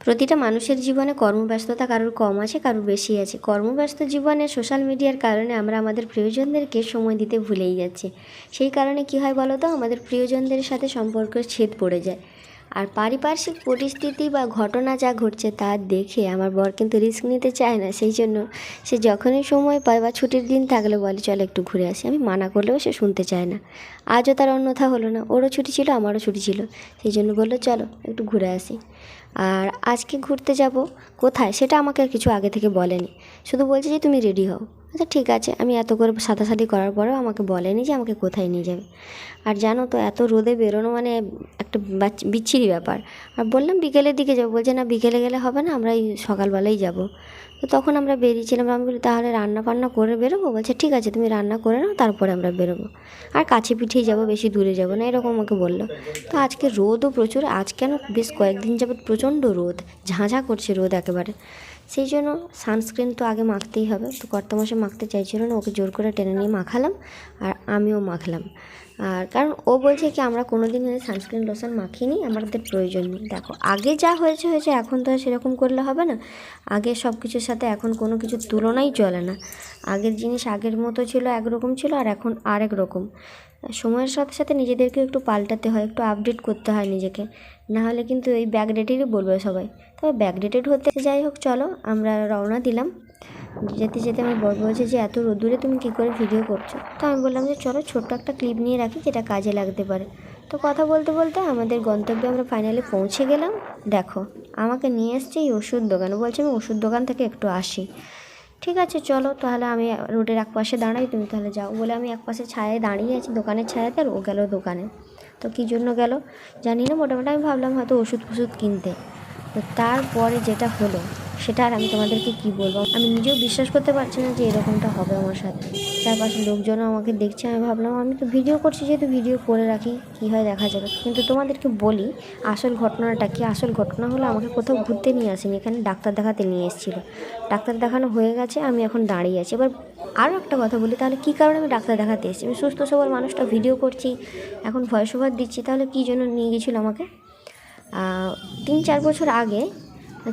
প্রতিটা মানুষের জীবনে কর্মব্যস্ততা কারোর কম আছে, কারোর বেশি আছে। কর্মব্যস্ত জীবনে সোশ্যাল মিডিয়ার কারণে আমরা আমাদের প্রিয়জনদেরকে সময় দিতে ভুলেই যাচ্ছি। সেই কারণে কি হয় বলো তো আমাদের প্রিয়জনদের সাথে সম্পর্কের ছেদ পড়ে যায়। আর পারিপার্শ্বিক পরিস্থিতি বা ঘটনা যা ঘটছে তা দেখে আমার বর কিন্তু রিস্ক নিতে চায় না। সেই জন্য সে যখনই সময় পায় বা ছুটির দিন থাকলে বলে, চলো একটু ঘুরে আসি। আমি মানা করলেও সে শুনতে চায় না। আজও তার অন্যথা হলো না। ওরও ছুটি ছিল, আমারও ছুটি ছিল। সেই জন্য বলল, চলো একটু ঘুরে আসি। আর আজকে ঘুরতে যাব। কোথায়? সেটা আমাকে কিছু আগে থেকে বলেনি। শুধু বলছে যে তুমি রেডি হও। আচ্ছা ঠিক আছে। আমি এত করে সাদাসাদি করার পরেও আমাকে বলেনি যে আমাকে কোথায় নিয়ে যাবে। আর জানো তো, এত রোদে বেরোনো মানে একটা বাচ- বিচ্ছিরি ব্যাপার। আর বললাম বিকেলের দিকে যাব। বলছে না, বিকেলে গেলে হবে না আমরা এই সকালবেলাই যাব। তো তখন আমরা বেরিয়েছিলাম, আমি বলি, তাহলে রান্না বান্না করে বেরোবো? বলছে, ঠিক আছে, তুমি রান্না করে নাও, তারপরে আমরা বেরোবো। আর কাছে পিঠেই যাব, বেশি দূরে যাব না, এরকম আমাকে বলল। তো আজকে রোদও প্রচুর, আজ কেন বেশ কয়েকদিন যাবত প্রচণ্ড রোদ, ঝাঁঝা করছে রোদ একেবারে। সেই জন্য সানস্ক্রিন তো আগে মাখতেই হবে। তো কর্তমাসে মাখতে চাইছিল না, ওকে জোর করে টেনে নিয়ে মাখালাম আর আমিও মাখলাম। আর কারণ ও বলছে কি, আমরা কোনো দিন সানস্ক্রিন লোশন মাখিনি, আমাদের প্রয়োজন নেই। দেখো, আগে যা হয়েছে হয়েছে, এখন তো আর সেরকম করলে হবে না। আগে সব কিছুর সাথে এখন কোনো কিছুর তুলনাই চলে না। আগের জিনিস আগের মতো ছিল, একরকম ছিল, আর এখন আরেক রকম। সময়ের সাথে সাথে নিজেদেরকে একটু পাল্টাতে হয়, একটু আপডেট করতে হয় নিজেকে। না হলে কিন্তু এই ব্যাকডেটেরই বলবে সবাই। তবে ব্যাকডেটেড হতে যাই হোক, চলো আমরা রওনা দিলাম। যেতে যেতে আমার বর বলছে যে, এত রোদ্দুরে তুমি কী করে ভিডিও করছ? তো আমি বললাম যে, চলো ছোট্ট একটা ক্লিপ নিয়ে রাখি যেটা কাজে লাগতে পারে। তো কথা বলতে বলতে আমাদের গন্তব্যে আমরা ফাইনালি পৌঁছে গেলাম। দেখো, আমাকে নিয়ে এসছে এই ওষুধ দোকানে। বলছে, আমি ওষুধ দোকান থেকে একটু আসি। ঠিক আছে, চলো তাহলে আমি রোডের এক পাশে দাঁড়াই, তুমি তাহলে যাও। বলে আমি এক পাশে ছায়ায় দাঁড়িয়ে আছি, দোকানের ছায়াতে, আর ও গেল দোকানে। তো কী জন্য গেল? জানি না, মোটামুটি আমি ভাবলাম হয়তো ওষুধ ফষুধ কিনতে। তো তারপরে যেটা হলো সেটা আর আমি তোমাদেরকে কি বলব? আমি নিজেও বিশ্বাস করতে পারছি না যে এরকমটা হবে আমার সাথে। চারপাশের লোকজনও আমাকে দেখছে, আমি ভাবলাম, আমি তো ভিডিও করছি, যেহেতু ভিডিও করে রাখি, কী হয় দেখা যাবে। কিন্তু তোমাদেরকে বলি, আসল ঘটনাটা কি? আসল ঘটনা হলো আমাকে কোথাও ঘুরতে নিয়ে আসেনি, এখানে ডাক্তার দেখাতে নিয়ে এসেছিল। ডাক্তার দেখানো হয়ে গেছে, আমি এখন দাঁড়িয়ে আছি। এবার আরও একটা কথা বলি, তাহলে কী কারণে আমি ডাক্তার দেখাতে এসেছি? আমি সুস্থ, সবল মানুষটা ভিডিও করছি, এখন ভয়েস ওভার দিচ্ছি, তাহলে কী জন্য নিয়ে গেছিল আমাকে? তিন, চার বছর আগে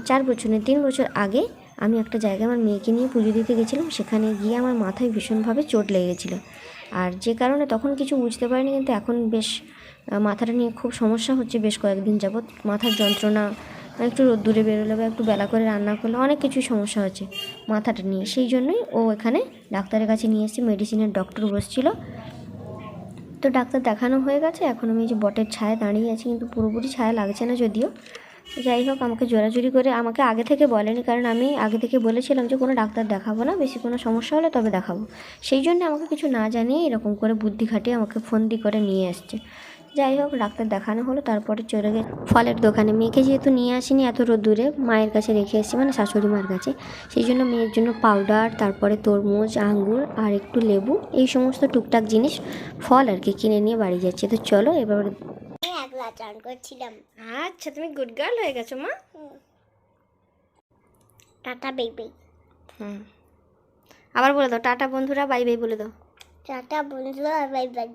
চার বছর নয়, তিন বছর আগে আমি একটা জায়গায় আমার মেয়েকে নিয়ে পুজো দিতে গেছিলাম। সেখানে গিয়ে আমার মাথায় ভীষণভাবে চোট লেগে গেছিল। আর যে কারণে তখন কিছু বুঝতে পারিনি, কিন্তু এখন বেশ মাথাটা নিয়ে খুব সমস্যা হচ্ছে বেশ কয়েকদিন যাবৎ। মাথার যন্ত্রণা, একটু রোদ্দুরে বেরোলে বা একটু বেলা করে রান্না করলে অনেক কিছুই সমস্যা হচ্ছে মাথাটা নিয়ে। সেই জন্যই ও এখানে ডাক্তারের কাছে নিয়ে এসেছে, মেডিসিনের ডক্টর বসছিল। তো ডাক্তার দেখানো হয়ে গেছে, এখন আমি যে বটের ছায়া দাঁড়িয়ে আছি, কিন্তু পুরোপুরি ছায়া লাগছে না যদিও। যাই হোক, আমাকে জোরাজুরি করে আমাকে আগে থেকে বলেনি, কারণ আমি আগে থেকে বলেছিলাম যে কোনো ডাক্তার দেখাবো না, বেশি কোনো সমস্যা হলে তবে দেখাবো। সেই জন্য আমাকে কিছু না জানিয়ে এরকম করে বুদ্ধি খাটিয়ে আমাকে ফোন দি করে নিয়ে আসছে। যাই হোক, ডাক্তার দেখানো হলো, তারপরে চলে গেছে। ফলের দোকানে মেয়েকে যেহেতু নিয়ে আসিনি এত রোদ দূরে, মায়ের কাছে রেখে এসেছি মানে শাশুড়ি মার কাছে। সেই জন্য মেয়ের জন্য পাউডার, তারপরে তরমুজ, আঙ্গুর আর একটু লেবু, এই সমস্ত টুকটাক জিনিস ফল আর কি কিনে নিয়ে বাড়ি যাচ্ছে। তো চলো, এবার আমি চান করছিলাম। আচ্ছা তুমি গুড গার্ল হয়ে গেছো মা। টাটা বেবি হুম। আবার বলে দাও টাটা বন্ধুরা বাই বাই বলে দাও। টাটা বন্ধুরা বাই বাই।